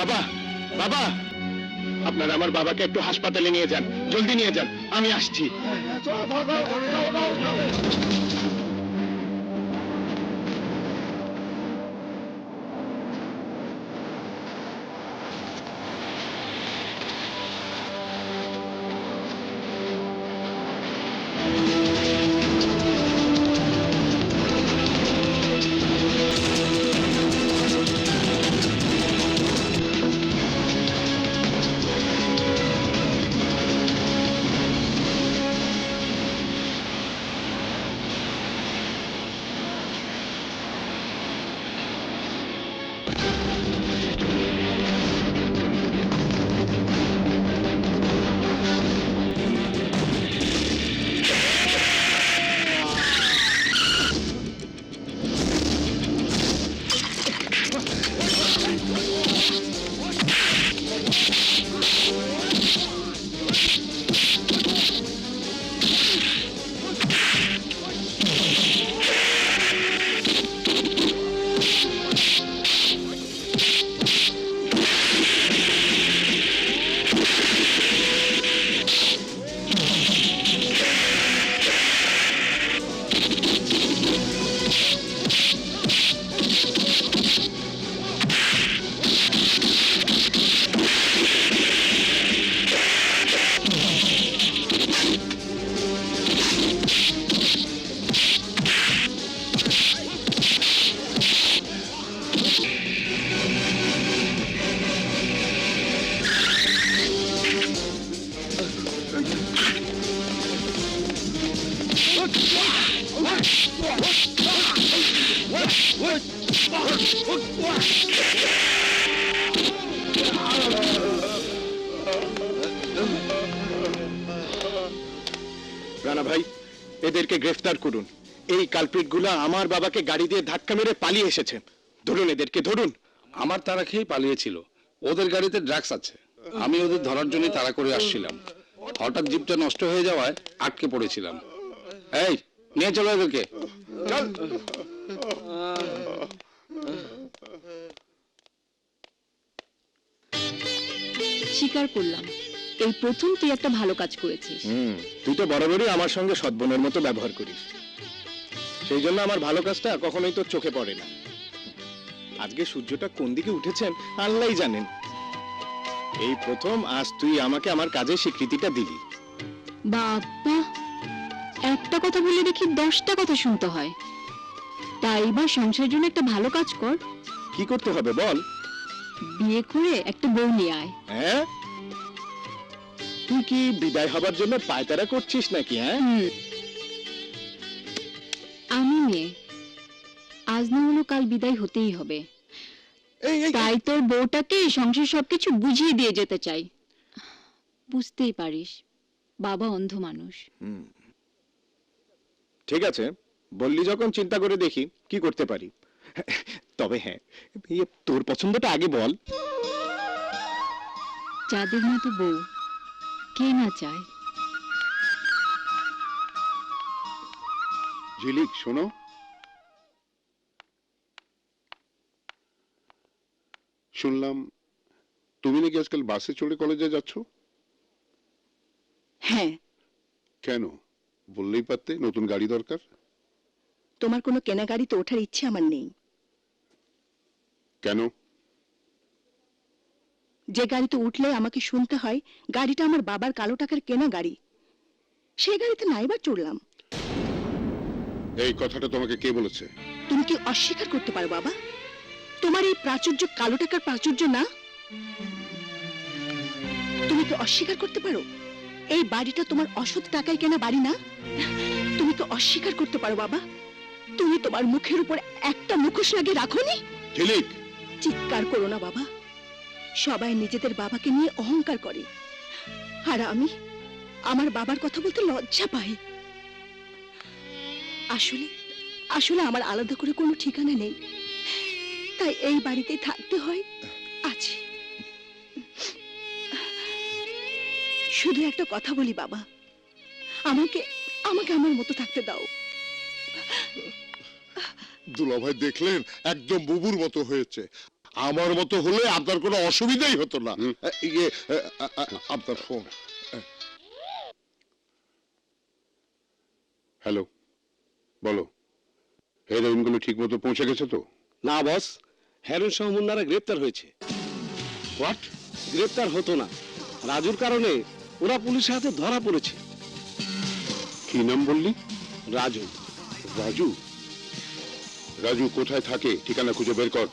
বাবা বাবা আপনারা আমার বাবাকে একটু হাসপাতালে নিয়ে যান জলদি নিয়ে যান আমি আসছি। এদেরকে গ্রেফতার করুন। এই কালপিটগুলো আমার বাবাকে গাড়ি দিয়ে ধাক্কা মেরে পালিয়ে এসেছে। ধরুন এদেরকে ধরুন। আমার তারা খেয়েই পালিয়েছিল। ওদের গাড়িতে ড্রাগস আছে। আমি ওদের ধরার জন্য তাড়া করে আসছিলাম। হঠাৎ জিপটা নষ্ট হয়ে যাওয়ায় আটকে পড়েছিলাম। এই নিয়ে চলো এদেরকে। চল। স্বীকার করলাম। এই প্রথম তুই একটা ভালো কাজ করেছিস। হুম তুই তো বরাবরই আমার সঙ্গে সদ্বনের মতো ব্যবহার করিস। সেই জন্য আমার ভালো কাজটা কখনোই তোর চোখে পড়ে না। আজকে সূর্যটা কোন দিকে উঠেছেন আল্লাহই জানেন। এই প্রথম আজ তুই আমাকে আমার কাজের স্বীকৃতিটা দিলি। বাবা একটা কথা বলে দেখি দশটা কথা শুনতে হয়। তাই এবার সংসারের জন্য একটা ভালো কাজ কর। কি করতে হবে বল। বিয়ে করে একটা বউ নিয়ে আয়। হ্যাঁ? তুই কি বিদায় হবার জন্য পায়তারা করছিস নাকি হ্যাঁ? আমি মেয়ে। আজ না হলো কাল বিদায় হতেই হবে। এই এই তাই তোর বউটাকে সংসার সবকিছু বুঝিয়ে দিয়ে যেতে চাই। বুঝতেই পারিস বাবা অন্ধ মানুষ। ঠিক আছে বললি যখন চিন্তা করে দেখি কি করতে পারি। তবে হ্যাঁ ইয়ে, তোর পছন্দটা আগে বল। যাদের মতো বউ। কে না চায় ঝিলিক শোনো। শুনলাম তুমি নাকি আজকাল বাসে চড়ে কলেজে যাচ্ছ? হ্যাঁ। কেন? বললেই পারতে নতুন গাড়ি দরকার? তোমার কোনো কেনা গাড়িতে ওঠার ইচ্ছে আমার নেই। কেন? যে গাড়িতে উঠলে আমাকে শুনতে হয় গাড়িটা আমার বাবার কালো টাকার কেনা গাড়ি। সেই গাড়িতে নাইবার চড়লাম। এই কথাটা তোমাকে কে বলেছে? তুমি কি অস্বীকার করতে পারো বাবা? তোমার এই প্রাচুর্য কালো টাকার প্রাচুর্য না? তুমি কি অস্বীকার করতে পারো? এই বাড়িটা তোমার অসৎ টাকায় কেনা বাড়ি না? তুমি তো অস্বীকার করতে পারো বাবা? তুমি তোমার মুখের উপর একটা মুখোশ লাগিয়ে রাখোনি? ঝিলিক! চিৎকার করো না বাবা। সবাই নিজেদের বাবাকে নিয়ে অহংকার করে। আর আমি আমার বাবার কথা বলতে লজ্জা পাই। আসলে আসলে আমার আলাদা করে কোনো ঠিকানা নেই। তাই এই বাড়িতে থাকতে হয়, আছে। শুধু একটা কথা বলি বাবা। আমাকে আমাকে আমার মতো থাকতে দাও। দুলাভাই দেখলেন, একদম বুবুর মতো হয়েছে। আমার মতো হলে আপনার কোনো অসুবিধাই হতো না। ইয়ে আপনার ফোন। হ্যালো বলো। হেরোইনগুলো ঠিক মতো পৌঁছে গেছে তো? না বস। হেরোইন সহ মুন্নারা গ্রেপ্তার হয়েছে। হোয়াট গ্রেপ্তার হতো না। রাজুর কারণে ওরা পুলিশের হাতে ধরা পড়েছে। কি নাম বললি? রাজু। রাজু? রাজু কোথায় থাকে? ঠিকানা খুঁজে বের কর।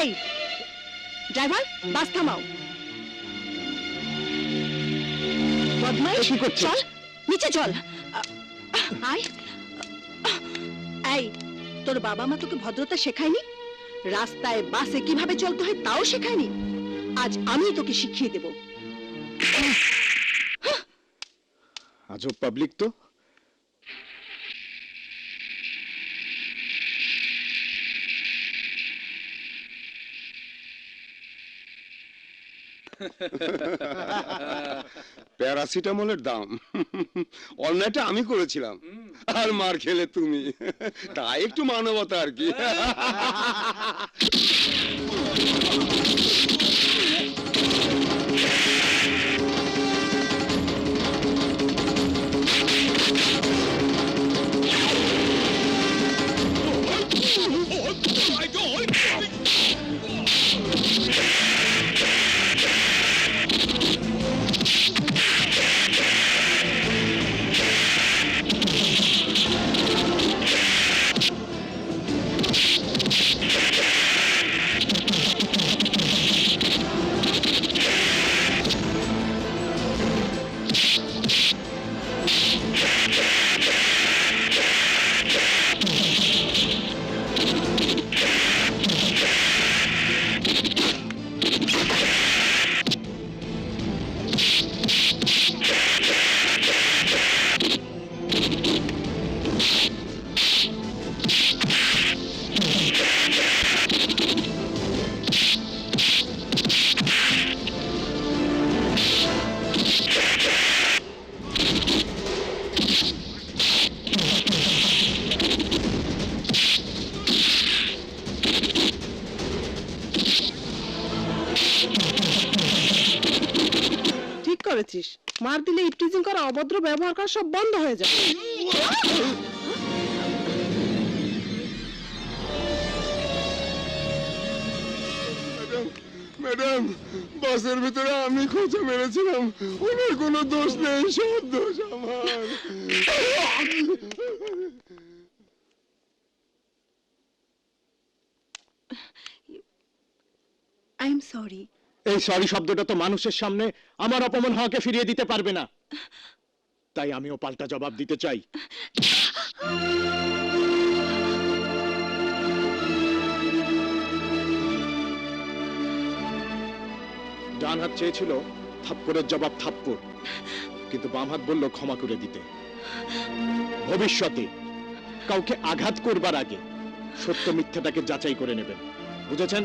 এই ড্রাইভার বাস থামাও। বদমাইশ কি করছিস? চল নিচে চল। আয়। এই তোর বাবা মা তোকে ভদ্রতা শেখায়নি? রাস্তায় বাসে কীভাবে চলতে হয় তাও শেখায়নি? আজ আমি তোকে শিখিয়ে দেব। আজব পাবলিক তো। প্যারাসিটামলের দাম। অন্যায়টা আমি করেছিলাম। আর মার খেলে তুমি। তাই একটু মানবতা আর কি। করেছিস? মার দিলে ইপটিজিং করা অভদ্র ব্যবহার করা সব বন্ধ হয়ে যাবে। ম্যাডাম বাসের ভিতরে আমি খোঁজা মেরেছিলাম ওনার কোনো দোষ নেই সব দোষ আমার। I am sorry. এই সরি শব্দটা তো মানুষের সামনে আমার অপমান হওয়াকে ফিরিয়ে দিতে পারবে না। তাই আমিও পাল্টা জবাব দিতে চাই। ডান হাত চেয়েছিল থাপ্পড়ের জবাব থাপ্পড়, কিন্তু বাম হাত বলল ক্ষমা করে দিতে। ভবিষ্যতে কাউকে আঘাত করবার আগে সত্য মিথ্যাটাকে যাচাই করে নেবেন। বুঝেছেন?